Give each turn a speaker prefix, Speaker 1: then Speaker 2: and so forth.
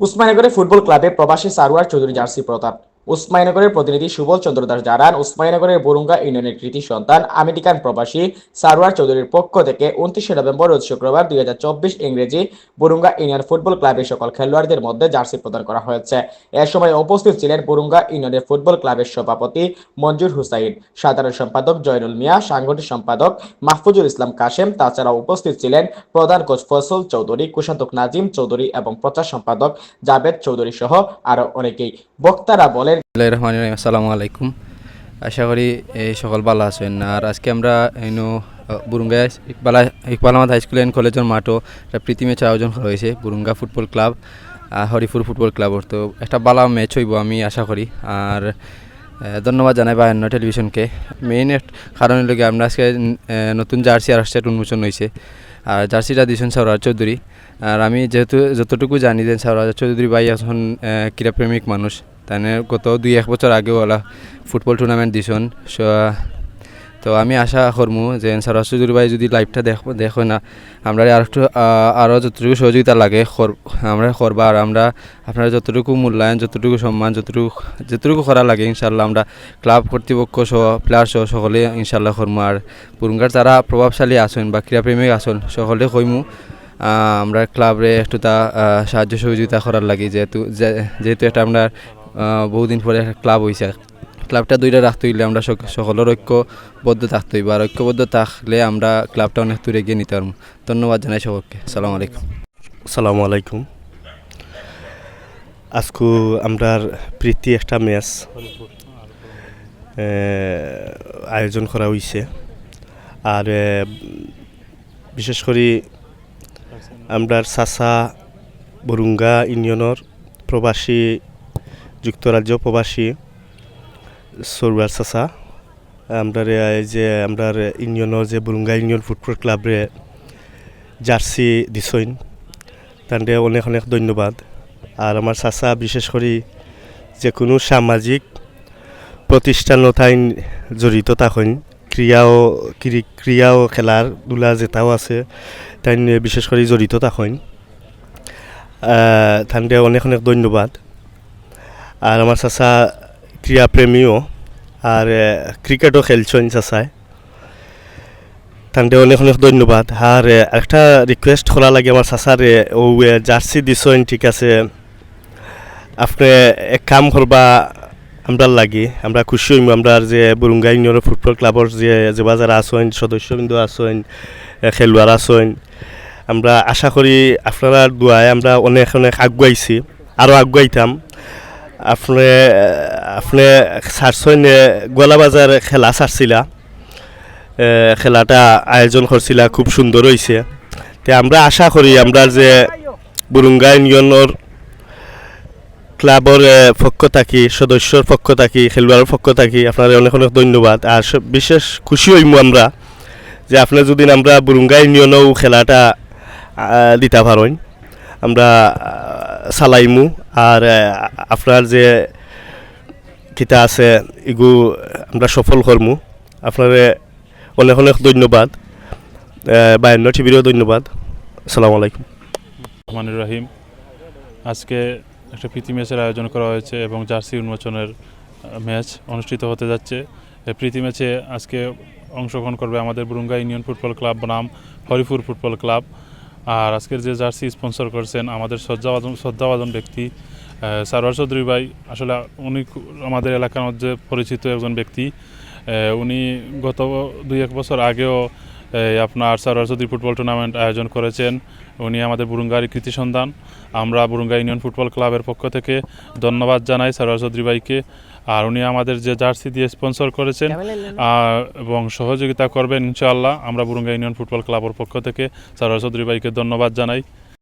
Speaker 1: উসমানীনগরে football ক্লাবে প্রবাসী Sarowar Chowdhury jersey প্রদান উসমানীনগরের প্রতিনিধি সুবল চন্দ্র দাস জানান, উসমাইনগরের বরুঙ্গা ইউনিয়নের কৃতি সন্তান আমেরিকান প্রবাসী সারোয়ার চৌধুরীর পক্ষ থেকে উনত্রিশে নভেম্বর রোজ শুক্রবার দুই হাজার চব্বিশ ইংরেজি বরুঙ্গা ইউনিয়ন ফুটবল ক্লাবের সকল খেলোয়াড়দের মধ্যে জার্সি প্রদান করা হয়েছে। এ সময় উপস্থিত ছিলেন বরুঙ্গা ইউনিয়নের ফুটবল ক্লাবের সভাপতি মঞ্জুর হুসাইন, সাধারণ সম্পাদক জয়নুল মিয়া, সাংগঠনিক সম্পাদক মাহফুজুল ইসলাম কাশেম তাছাড়া উপস্থিত ছিলেন প্রধান কোচ ফসল চৌধুরী, কুশান্তক নাজিম চৌধুরী এবং প্রচার সম্পাদক জাবেদ চৌধুরী সহ আরও অনেকেই। বক্তারা বলেন
Speaker 2: রহমানির আসসালামু আলাইকুম। আশা করি এই সকল ভালো আছেন। আর আজকে আমরা এনো Burunga ইকবালা, Iqbal Ahmed high school and কলেজের মাঠও একটা প্রীতি ম্যাচ আয়োজন করা হয়েছে, Burunga football club Haripur football ক্লাবর তো একটা ভালো ম্যাচ হইব আমি আশা করি। আর ধন্যবাদ জানাই বায়ান্ন টেলিভিশনকে। মেইন কারণ হলো আমরা আজকে নতুন জার্সি আর সেট উন্মোচন হয়েছে আর জার্সিটা দিয়েছেন সৌরাজ চৌধুরী। আর আমি যেহেতু, যতটুকু জানি যে সৌরাজ চৌধুরী ভাই এখন ক্রীড়াপ্রেমিক মানুষ। তাই গত দুই এক বছর আগেও ওলা ফুটবল টুর্নামেন্ট দিছন। তো আমি আশা করমু যে চৌধুরী ভাই যদি লাইভটা দেখ, দেখো না আমরা আর একটু আরও যতটুকু সহযোগিতা লাগে আমরা করবা আর আমরা আপনারা যতটুকু মূল্যায়ন, যতটুকু সম্মান যতটুকু যতটুকু করা লাগে ইনশাল্লাহ আমরা ক্লাব কর্তৃপক্ষ সহ প্লেয়ার সহ, সকলে ইনশাল্লাহ করমু আর পুরুঙ্গার যারা প্রভাবশালী আছেন বা ক্রীড়াপ্রেমিক আছেন, সকলে কইমু আমরা ক্লাবরে একটু তা সাহায্য সহযোগিতা করার লাগে, যেহেতু যেহেতু এটা আমরা বহুদিন পরে একটা ক্লাব হয়েছে ক্লাবটা দুইটা রাখতে হইলে আমরা সক- সকলের ঐক্যবদ্ধ থাকতে হইব আর ঐক্যবদ্ধ থাকলে আমরা ক্লাবটা অনেক দূরে এগিয়ে নিতে পারব। ধন্যবাদ জানাই সকলকে সালাম আলাইকুম।
Speaker 3: আসসালামু আলাইকুম। আজকু আমরার প্রীতি একটা ম্যাচ আয়োজন করা হয়েছে আর বিশেষ করে আমরার সাসা বরুঙ্গা ইউনিয়নের প্রবাসী যুক্তরাজ্য প্রবাসী সরুয়ার আমরার এই যে আমরার ইউনিয়নের যে বরুঙ্গা ইউনিয়ন ফুটবল ক্লাবরে জার্সি দিছইন। তান্ডে অনেক অনেক ধন্যবাদ। আর আমার চাচা বিশেষ করে যে কোনো সামাজিক প্রতিষ্ঠান তাই জড়িত থাকেন ক্রিয়াও ক্রি- ক্রিয়াও খেলার ধুলা যেটাও আছে তাই বিশেষ করে জড়িত থাকেন তান্ডে অনেক অনেক ধন্যবাদ। আর আমার চাচা ক্রীড়াপ্রেমীও আর ক্রিকেটও খেলছেন চাচায় তান্ডে অনেক অনেক ধন্যবাদ। আর একটা রিকোয়েস্ট করা লাগে আমার চাচারে ও জার্সি দিছেন ঠিক আছে। আপনি এক কাম করবা আমরা লাগি, আমরা খুশি হইম। আমরা যে বরুঙ্গা ইউনিয়নের ফুটবল ক্লাবর যে যে বাজার আসেন সদস্যবৃন্দ আসেন খেলোয়াড় আসেন আমরা আশা করি আপনারা দোয়ায় আমরা অনেক অনেক আগুয়াইছি আরও আগুয়াইতাম আপনি আপনি সারছেন গোলা বাজার খেলা সারছিলা। খেলাটা আয়োজন করছিলা, খুব সুন্দর হয়েছে তে আমরা আশা করি আমরা যে বুরুঙ্গা ইউনিয়নের ক্লাবর পক্ষ থাকি, সদস্যর পক্ষ থাকি, খেলোয়াড়ের পক্ষ থাকি আপনার অনেক অনেক ধন্যবাদ। আর বিশেষ খুশি হইমু আমরা যে আপনি যদি আমরা বুরুঙ্গা ইউনিয়নেও খেলাটা দিতে পারেন আমরা আহ, চালাইমু আর আপনার যে কিতা আছে এগু আমরা সফল করমু। আপনারে অনেক অনেক ধন্যবাদ। বায়ান্ন টিভিরও ধন্যবাদ। আসসালামু আলাইকুম।
Speaker 4: রহমানুর রহিম। আজকে একটা প্রীতি ম্যাচের আয়োজন করা হয়েছে এবং জার্সি উন্মোচনের ম্যাচ অনুষ্ঠিত হতে যাচ্ছে। এই প্রীতি ম্যাচে আজকে অংশগ্রহণ করবে আমাদের বুরুঙ্গা ইউনিয়ন ফুটবল ক্লাব বনাম হরিপুর ফুটবল ক্লাব। আর আজকের যে জার্সি স্পন্সর করছেন আমাদের শ্রদ্ধাভাজন শ্রদ্ধাভাজন ব্যক্তি সারোয়ার চৌধুরী ভাই, আসলে উনি আমাদের এলাকার মধ্যে পরিচিত একজন ব্যক্তি। উনি গত দুই এক বছর আগেও আপনার সারোয়ার চৌধুরী ফুটবল টুর্নামেন্ট আয়োজন করেছেন। উনি আমাদের বুরুঙ্গার কৃতি সন্ধান আমরা বুরুঙ্গা ইউনিয়ন ফুটবল ক্লাবের পক্ষ থেকে ধন্যবাদ জানাই সারোয়ার চৌধুরী ভাইকে। আর উনি আমাদের যে জার্সি দিয়ে স্পন্সর করেছেন এবং সহযোগিতা করবেন ইনশাআল্লাহ। আমরা বুরুঙ্গা ইউনিয়ন ফুটবল ক্লাবের পক্ষ থেকে সারোয়ার চৌধুরী ভাইকে ধন্যবাদ জানাই।